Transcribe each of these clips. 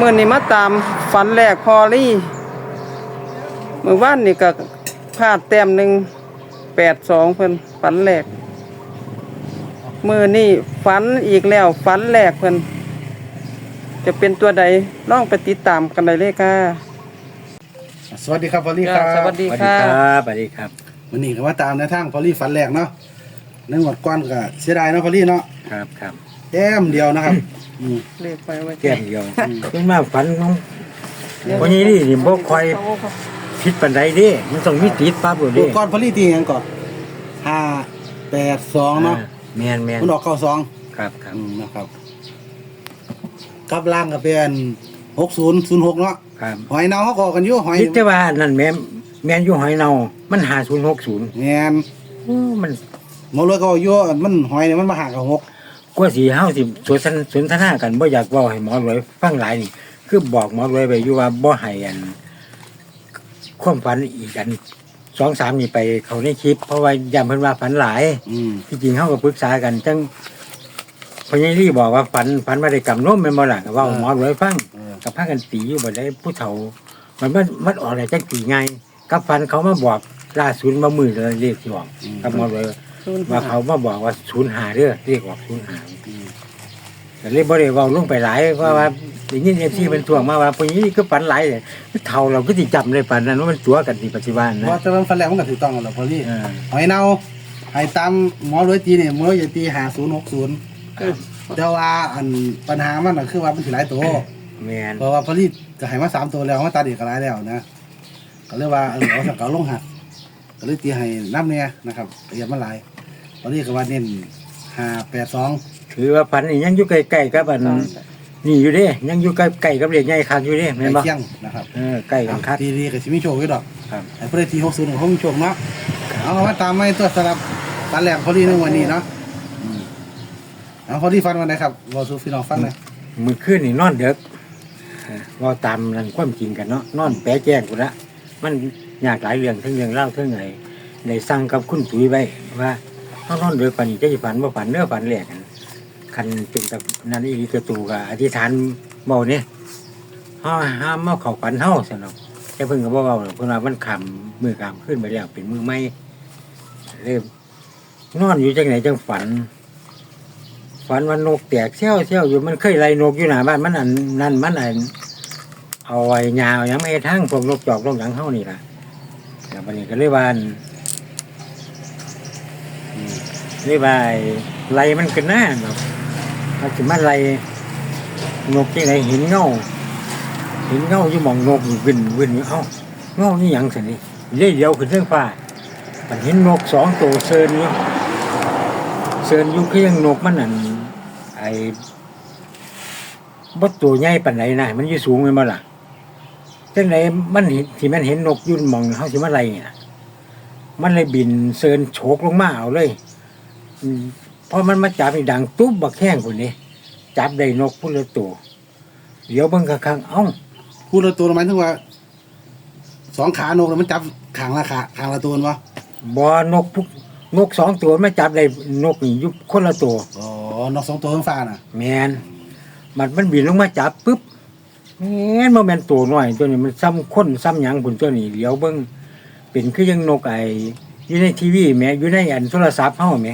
เมื่อนี้มาตามฝันแรกพอลี่เมื่อวานนี่ก็พลาดแต้มหนึ่งแปดสองเพิ่นฝันแรกมื่อนี่ฝันอีกแล้วฝันแรกเพิ่นจะเป็นตัวใดลองไปติดตามกันได้เลยค่ะ สวัสดีครับพอลลี่ครับสวัสดีสวัสดีค่ะครับสวัสดีครับวันนี้ก็มาตามในทางพอลลี่ฝันแรกเนาะ ในหมวดก้อนก็เสียดายเนาะพอลลี่เนาะครับครับแต้มเดียวนะครับ อืมเรียกไปไว้แก้มเดียวเป็นมาฝันของวันนี้นี่นี่บ่ค่อยผิดปานใดเด้ มันต้องมีติดปั๊บเลยตัวเด้ก้อนพอลลี่ตีหยังก่อนห้าแปดสองเนาะแม่นแม่นมันออกเก้าสองครับครับอืมนะครับกับล่างก็เป็นหกศูนย์ศูนย์หกเนาะครับหอยเนาเขาก็ออกกันอยู่หอยคิดแต่ว่านั่นแม่นแม่นอยู่หอยเนามัน5060แมนอู้มัน หมอเลยก็เอาอยู่มันหอยเนี่ยมันมาห่างกับหกกว่าสิเฮาสิสนทนาสนทนากันบ่อยากเว้าให้หมอรวยฟังหลายนี่ คือบอกหมอรวยไปอยู่ว่าบ่ให้อันความฝันอีกอันสองสามนี่ไปเขาในคลิป เพราะว่ายามเพิ่นว่าฝันหลาย อืมที่จริงเขาก็ปรึกษากันจังพญาลี่บอกว่าฝันฝันว่าได้กำนมแม่นบ่ล่ะก็เว่าหมอรวยฟังเออกับพากันตีอยู่บ่ได้ผู้เฒ่า มันมันมันออกอะไรจังตีง่ายกับฝันเขามาบอกล่าสุดมามือเลยเรียกที่ออกกับหมอรวย ศูนย์ว่าเขามาบอกว่าศูนย์หาเด้อเรียกออกศูนย์หาอืมแต่เลยบ่ได้เว้าลงไปหลายเพราะว่าได้ยิน FC เป็นทวงมาว่าพญาลี่ก็ฝันหลายเลยเฒ่าเราก็สิจำได้ฝันนั้นว่ามันตัวกันที่ปัจจุบันเพนะราะแต่ว่าฝันแรกมันก็ถูกต้องกันแล้วพอลลี่เออหอยเนาให้ตามหมอรวยตีเนี่ยหมอรวยจะตีหาศูนย์หกศูนย์แต่ว่าอันปัญหามันก็คือว่ามันถือหลายตัว แม่นเพราะว่าพอลี่จะให้มาสามตัวแล้วมาตัดอีกก็หลายแล้วนะก็เลยว่าเออเอาสักเก่าลงหักก็เลยตีให้น้ำเนี่ยนะครับละเอียดมาหลาย พอลี่ก็ว่าเน้นห้าแปดสองถือว่าฝันนี่ยังอยู่ใกล้ๆกับอันนี่อยู่เด้ยังอยู่ใกล้ใกล้กับเรียกใหญ่คักอยู่เด้ใกแม่นล้บ่เที่ยงนะครับเออใกล้กันคักตีดีกับชิมิโชคไว้ดอกครับไอ้พอลี่ตีหกศูนย์ของเขามีโชคเนาะเอามาตามไม่ตัวสลับตันแหลมพอลี่ในวันนี้เนาะอืมเอาพอลี่ฟันวันไหนครับวอลซูฟินองฟันเลยมื้อคืนนี่นอนเด็กเออเว่าตามนั่นความจริงกันเนาะนอนแปะแจ้งพุ่นละมันยากหลายเรื่องทั้งเรื่องเล่าทั้งไงได้สั่งกับคุณตุ๋ยไว้ว่า เฮานอนเด็กปานนี้จะฝันบ่ฝันเด้อฝันแรกกันคันเป็นกับนั่นอีกตูก็อธิษฐานเว้าเนี่ยเฮาห้ามมาเข้าฝันเฮาซั่นเนาะแต่เพิ่นก็บ่เว้าเพิ่นว่ามันค่ำมือค่ำขึ้นไปแล้วเป็นมือใหม่เริ่มนอนอยู่จังไหนจังฝัน ฝันว่านกแตกเซี่ยวเซี่ยวอยู่มันเคยไล่นกอยู่หน้าบ้านมันอันนั่นมันอันเอาไว้ยาวยังไม่ทั้งพวกนกจอกนกหยังเฮานี่ล่ะแล้ววันนี้ก็เลยว่าอันอื มเลยว่าไอ้ไล่มันขึ้นหน้าเนาะมันมาไล่นกที่ไหนเห็นเงาเห็นเงาอยู่มองนกอยู่วินวินอยู่เอ้าเงานี่ยังสินี่เลยเดียวขึ้นเรื่องฟ้ามันเห็นนกสองตัวเซินอยู่เชิญอยู่คือยังนกมันนั่นไอ้บ่ตัวใหญ่ปานไหนนะมันอยู่สูงแม่นบ่ล่ะจังไดมันเห็นที่มันเห็นนกยุ่นมองเฮาสิมาไล่น่ะมันเลยบินเซินโฉกลงมาเอาเลย อืมพอมันมาจับนี่ดังตุ๊บบักแข้งพุ่นนี่จับได้นกพุ่นละตัวเดี๋ยวเบิ่งข้างๆเอ้าพูดละตัวหมายถึงว่าสองขานกแล้วมันจับขางละขาขางละตัววะบ่นกพุกนกสองตัวมาจับได้นกนี่อยู่คนละตัว อ๋อนกสองตัวข้างฟ้าน่ะแมนมันมันบินลงมาจับปุ๊บแมนบ่แม่นตัวน้อยตัวนี้มันซ้ำคนซ้ำหยังพุ่นตัวนี้เดี๋ยวเบิ่งเป็นคือยังนกไอ้อยู่ในทีวีแหมอยู่ในอันโทรศัพท์เฮาแหม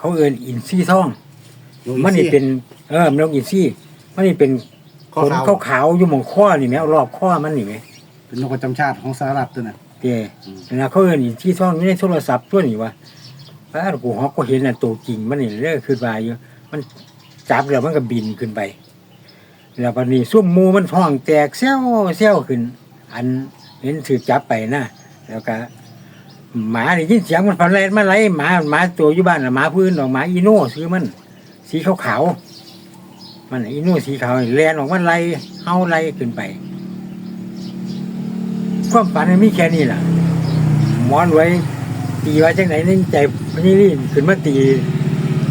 เขาเอิ้นอินซี่ทอง มันนี่เป็นเออมันนกอินซี่มันนี่เป็นข้อขนขาวขาวๆอยู่หม่องข้อนี่แหมรอบข้อมันนี่แหมเป็นนกประจำชาติของสหรัฐตัวน่ะเด้นะเขาเอิ้นอินซี่ทองอยู่ในโทรศัพท์ตัวนี้วะพระกูฮอกก็เห็นน่ะตัวจริงมันนี่เด้อคือว่าอยู่มันจับแล้วมันก็บินขึ้นไปแล้ววันนี้ซุ่มหมูมันท้องแตกเซี่ยวเซี่ยวขึ้น อันเห็นถือจับไปนะแล้วก็ หมาได้ยินเสียงมันพันแลนมาไล่หมาหมาตัวอยู่บ้านน่ะหมาพื้นออกหมาอีโน่ซื้อมัน สีขาวขาวๆมันน่ะอีโน่สีขาวแลนออกมันไล่เฮาไล่ขึ้นไปความฝันมันมีแค่นี้ล่ะหมอนไว้ ตีไว้จังไหนในี่ใจมันนี่นี่ขึ้นมาตี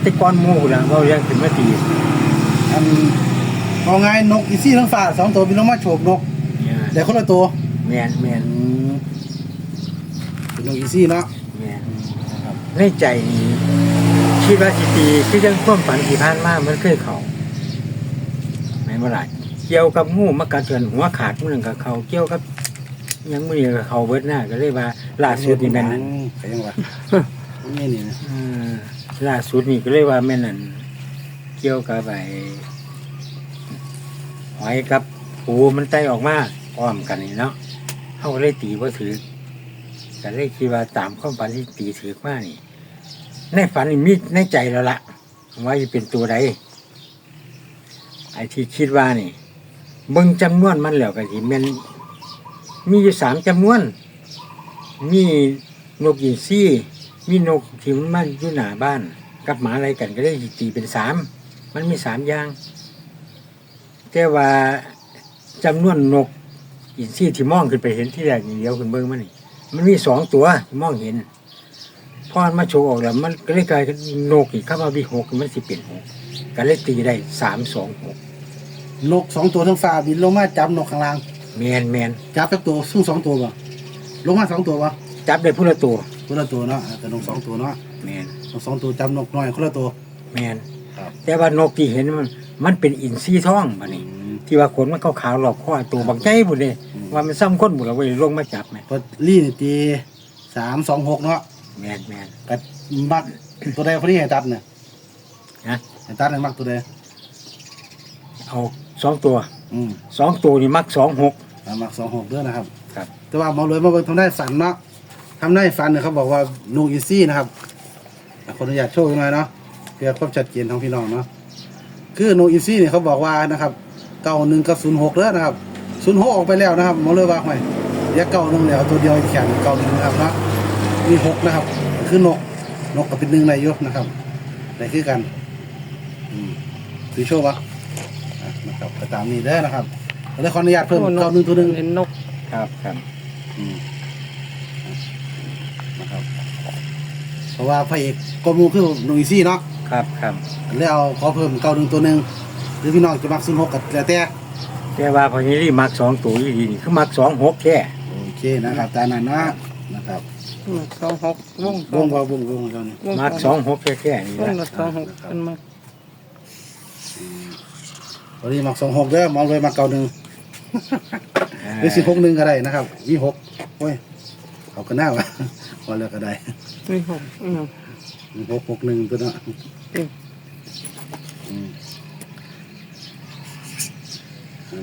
แตะก้อนหมูล่ะเรายังขึ้นมาตีอันเอาไงนกอีซี่ทั้งฟ้าสองตัวบินลงมาโฉบนกเนี่ยแต่คนละตัวแมนแมนอืม เป็นนกอีซี่เนาะแมนในใจนี่คิดว่าสิตีคือยังความฝันที่ผ่านมามันเคยเขาไม่เมื่อไหร่เกี่ยวกับงูมากัดเถือนหัวขาดมื้อนึงกับเขาเกี่ยวกับหยังมื้อนี้กับเขาเบิดหน้าก็เลยว่าล่าสุดนี่แม่นนั่นก็ยังว่านี่นี่นะเออล่าสุดนี่ก็เลยว่าแม่นนั่นเกี่ยวกับไอ้หอยกับปูมันไตออกมาพร้อมกันนี่เนาะเฮาก็เลยตีบ่ถือ ก็เลยคิดว่าตามความฝันที่ตีถือมานี่ ในฝันนี่มีในใจแล้วละว่าจะเป็นตัวใดไอ้ที่คิดว่านี่เบิ่งจำนวนมันแล้วก็สิแม่นมีอยู่สามจำนวน มีนกยิงซี่ มีนกที่มันมาอยู่หน้าบ้าน กับหมาอะไรกันก็ได้ตีเป็นสามมันมีสามอย่าง แต่ว่าจำนวนนกอินทรีที่มองขึ้นไปเห็นที่แรกนี่างเดียวขึ้นเบิ้งมันนี่ มันมีสองตัวที่มองเห็นพอมันมาโชว์ออกแล้ว มันก็เลยกลายเป็นนกอีกเข้ามาวิหกมันสิเป็นหกก็เลยตีได้สามสองหกนกสองตัวทั้งฟ้าบินลงมาจับนกข้างล่างแมนแมนจับสักตัวซึ่งสองตัวบ่ลงมาสองตัวบ่จับได้ผู้ละตัวคนละตัวเนาะแต่นกสองตัวเนาะแมนนกสองตัวจับนกน้อยคนละตัวแมนครับแต่ว่านกที่เห็นมัน มันเป็นอินทรีท้องมันนี่ ที่ว่าขนมันขาวๆหลอกข้อตัวบางใจบุเลยว่ามันซ้ำคนบุเราไปลงมาจับไหมพอลี่นี่ตีสามสองหกเนาะแมนแมนแต่มักตัวใดพอดีให้ตัดเนี่ยนะให้ตัดให้มักตัวใดเอาสองตัวอืมสองตัวนี่มักสองหกเอามักสองหกเด้อนะครับ ครับ แต่ว่าหมอเลยมาเบิ่งทำได้ฝันเนาะทำได้ฝันเนี่ยเขาบอกว่านูอีซี่นะครับอะคนอนุญาตโชว์หน่อยเนาะเพื่อความชัดเจนของพี่น้องเนาะคือนูอีซี่เนี่ยเขาบอกว่านะครับ เก้าหนึ่งกับศูนย์หกเด้อนะครับศูนย์หกออกไปแล้วนะครับหมอเลยว่าไงเดี๋ยวเก้าหนึ่งแล้วตัวเดียวแข็งเก้าหนึ่งนะครับเนาะมีหกนะครับ คือนกนกกับเป็นหนึ่งในยศนะครับในคือกันอืมถือโชว์ปะอะนะครับก็ตามนี้เด้อนะครับก็เลยขออนุญาตเพิ่มเก้าหนึ่งตัวหนึ่งเห็นนกครับครับอืมนะครับเพราะว่าพระเอกก็มูคือหนุ่ยซี่เนาะครับครับแล้วเอาขอเพิ่มเก้าหนึ่งตัวหนึ่ง หรือพี่น้องจะมักซุนหกกับแล้วแต่แต่ว่าพอนี้รีมักสองตัวอีดีนี่คือมักสองหกแค่โอเคนะครับตามนั้นนะนะครับสองหกวงวงพอวงวงเท่านี้มักสองหกแค่แค่นี่วงละละสองหกเป็นมาตอนนี้มักสองหกเด้อมองเลยมักเก้าหนึ่งอ่าหรือสิบหกหนึ่งก็ได้นะครับมีหกโอ้ยเอากันหน้าวะพอแล้วก็ได้มีหกอืมหกหกหนึ่งตัวเนาะอืมอืมเอา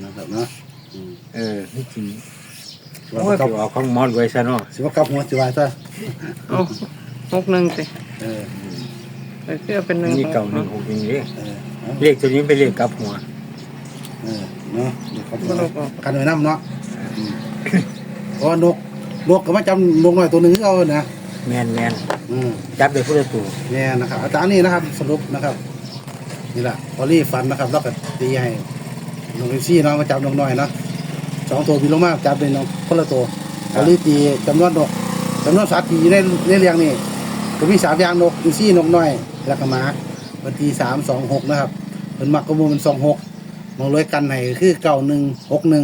นะครับเนาะอืมเออนี่จริงสิว่าโอ้ยกลับไปออกของมอดไว้ซะเนาะสิว่ากลับหัวสิว่าซะเอาหกหนึ่งสิเออไปเพื่อเป็นหนึ่งนี่หกเก่าหนึ่งหกอย่างนี้เออเอาเลขตัวนี้เป็นเลขกลับหัวเออเนาะเดี๋ยวเขาบ่ลบออกกันไว้น้ำเนาะอืมเพราะว่านกนกก็มาจำนกหน่อยตัวหนึ่งเอานะแมนแมนอืม จับได้ผู้ละตัวเนี่ยนะครับอาจารย์นี่นะครับสรุปนะครับนี่แหละพอลี่ฟันนะครับแล้วก็ตีให้ นกเอซี่เนาะมาจับนกน้อยเนาะสองตัวบินลงมาจับเป็นนกคนละตัวพอลี่ตีจำนวนนกจำนวนสัตว์ที่อยู่ในในเรียงนี่ก็มีสามอย่างนกเอซี่นกน้อยแล้วก็หมาวันที่สามสองหกนะครับเป็นมักกะมูมันสองหกมองเลยกันให้คือเก้าหนึ่งหกหนึ่ง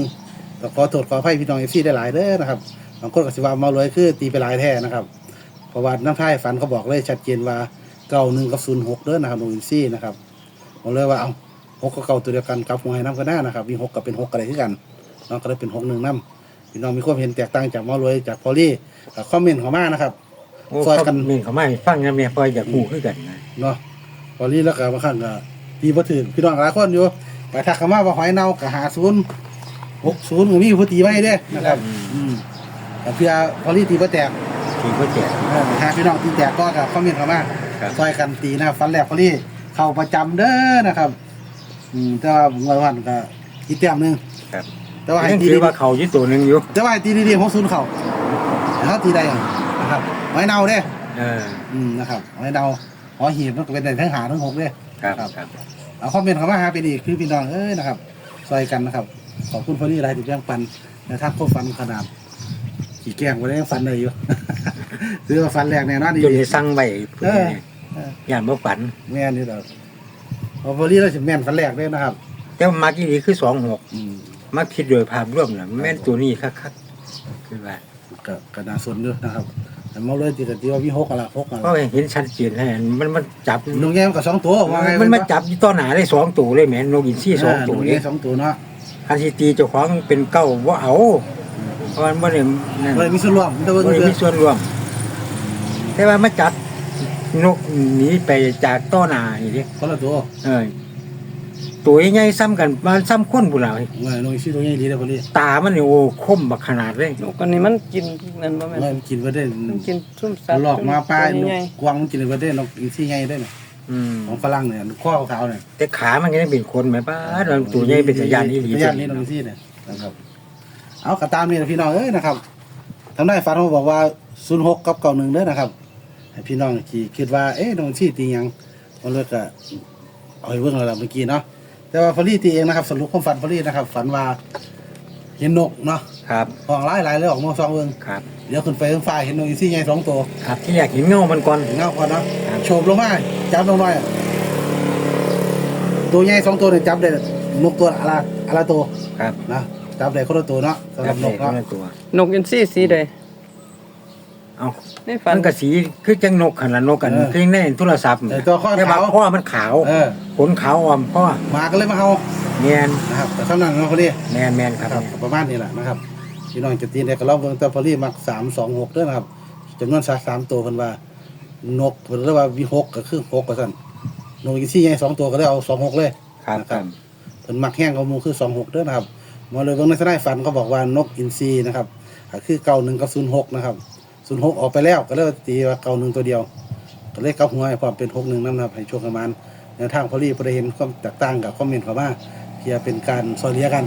ก็ขอโทษขออภัยพี่น้องเอซี่ได้หลายเด้อนะครับบางคนก็สิว่าเมาเลยคือตีไปหลายแท้นะครับเพราะว่าน้ำท้ายฝันเขาบอกเลยชัดเจนว่าเก้าหนึ่งกับศูนย์หกเด้อนะครับลงอินซี่นะครับผมเลยว่าเอา หกกับเก้าตัวเดียวกันกับหัวให้น้ำกันหน้านะครับมีหกกับเป็นหกอะไรที่กันเน้องก็เลยเป็นหกหนึ่งน้ำพี่น้องมีความเห็นแตกต่างจากหมอรวยจากพอลี่กับคอมเมนต์ของมานะครับโอ้ซอยเขากัน มีเขาไม่ฟังนะเมียพอยอยากหูขึ้นกันนะเนาะพอลี่แล้วก็บางครั้งก็ตีบ่ถึงพี่น้องหลายคนอยู่ไปทักเขามาว่าหอยเน่ากับหาศูนย์หกศูนย์ก็มีผู้ตีไว้เด้นะครับอืมแต่เพื่อพอลี่ตีบ่แตกทีก็แจกเออหาพี่น้องตีแตกก็กับคอมเมนต์เข้ามาครับซอยกันตีนะครับฟันแหลกพอลี่เข้าประจำเด้อนะครับ อืมแต่ว่าเงินวันก็อีกแต้มหนึงครับ แต่ว่าให้ยังตีถืดีอว่าเขาอยู่ตัวหนึ่งอยู่แต่ว่าให้ตีดีๆของศูนย์เข่าแต่เขาตีได้อย่างนะครับไม้เนาเด้เอออืมนะครับไม้เนาหอหีบมันก็เป็นได้ทั้งหาทั้งหกเด้ ครับครับ ครับ เอาคอมเมนต์เข้ามาหาเป็นอีกคือพี่น้องเอ้ยนะครับซอยกันนะครับ ขอบคุณพอลี่รายติดแจ้งปันในทักโคฟันขนาดขี่แกล้งไว้ได้ยังฟันเลยอยู่ ซื้อมาฟันแรกแน่นอนดีจนได้สั่งไว้เพื่อนเออย่านบ่ฝันแม่นนี่แห ละพอพอลี่เราจะแม่นฟันแรกเลยนะครับแต่ว่ามักอีนี้คือสองหกอืมมักคิดโดยภาพรวมนะแม่นตัวนี้คักๆคือว่าก็ก็น่าสนด้วยนะครับแต่เมาเลยตีกับตีว่าวิหกอะไรหกอะไรเพราะเห็นชัดเจนให้มันมันจับนกแก้มกับสองตัวว่าไงมันมาจับที่ต้นหนาได้สองตัวเลยแม่นนกอินทรีสองตัวนกเลแก้ยมสองตัวเนาะคันสิตีเจ้าของเป็นเก้าบ่เอาเพราะมันบ่ได้นั่น เลยมีส่วนร่วมมีแต่เบิ่งบ่ได้เดือมีส่วนร่วม แต่ว่ามาจัด นกหนีไปจากต้อหนาอีกเด้คนละตัวเออตัวใหญ่ๆซ้ำกันมาซ้ำคนบุหลาเมื่อน้องชื่อตัวนี้ดีเลยพอดีตามันนี่โอ้คมบักขนาดเลยนกอันนี้มันกินนั่นบ่แม่นเมื่อมันกินไปได้มันกินซุ่มสัตว์หลอกมาปลายตันวใหญ่กกวางมันกินไปได้นกอินทรีไงได้เนี่ยอืมของฝรั่งเนี่ยข้อขาวเนี่ยแต่ขามันก็ยังเป็นคนไหมป้าดมันตัวใหญ่เป็นสายานอีหลีสายานนี่น้องอินทรีเนี่ยนะครับ เอากระตามนี่นะพี่น้องเอ้ยนะครับทำได้ฟันเขาบอกว่าศูนย์หกกับเก่าหนึ่งเด้อนะครับ ให้พี่น้องขี่คิดว่าเอ๊ะน้องอินทรีตีหยังมันเลยก็เอาไปเบิ่งแล้วล่ะเมื่อกี้เนาะแต่ว่าฟอรี่ตีเองนะครับสรุปความฝันฟอรี่นะครับ ฝันว่าเห็นนกเนาะครับห้องหลายหลายเลยออกมาสองเบิ่งครับเดี๋ยวขึ้นไปข้างฟ้าเห็นนกอินทรีไงสองตัวครับที่อยากเห็นเงามันก่อนเงาก่อนเนาะครับโฉบลงมาจับลงหน่อยตัวใหญ่สองตัวเนี่ยจับได้นกตัวอะไรอะไรตัวครับนะจับได้คนละตัวเนาะสำหครัรับบนเด็กกเนาะนั่นตัวนกอินทรีสีใด เอาในฝันมันก็สีคือจังนกขนาดนกกันเพียงในโทรศัพท์แต่ตัวข้อแต่ว่าขาว พ่อมันขาวเออขนขาวอ่อมพ่อหมาก็เลยมาเอาแมนนะครับแต่ข้างนั้นเนาะพอดีแมนแมนครับครับประมาณนี้แหละนะครับพี่น้องจะตีได้ก็เล่าเบิ่งแต่พอดีมักสามสองหกด้วยนะครับจำนวนสัตว์สามตัวเพิ่นว่านกเพิ่นเรียกว่าวิหกก็คือหกก็สั่นนกอีซี่ใหญ่สองตัวก็เลยเอาสองหกเลย ครับนะครับ เพิ่นมักแห้งเขามูคือสองหกเด้อนะครับมาเลยเบิ่งในสไลด์ฟันเขาบอกว่านกอินทรีนะครับก็คือเก้าหนึ่งกับศูนย์หกนะครับ ศูนย์หกออกไปแล้วก็เลยตีว่าเก้าหนึ่งตัวเดียว ก็เลยกลับหัวให้ความเป็นหกหนึ่งนั่นนะครับให้โชคกันมันแนวทางพอลี่ประเห็นความแตกต่างกับคอมเมนต์เขามาเพื่อเป็นการซอยเหลียกัน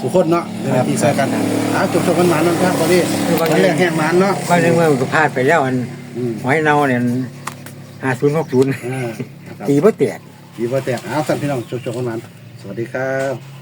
สุขคนเนาะในหน้าที่ซอยกันเอาจบจบกันหมานนั่นครับพอลี่วันแรกแห้งหมันเนาะว่าเรื่องว่ามันก็พลาดไปแล้วอันอืมหอยเนาเนี่ยห้าศูนย์หกศูนย์อ่านะครับตีบ่แตกดีว่าแตกเอาสั่นพี่น้องจบจบกันหมานสวัสดีครับ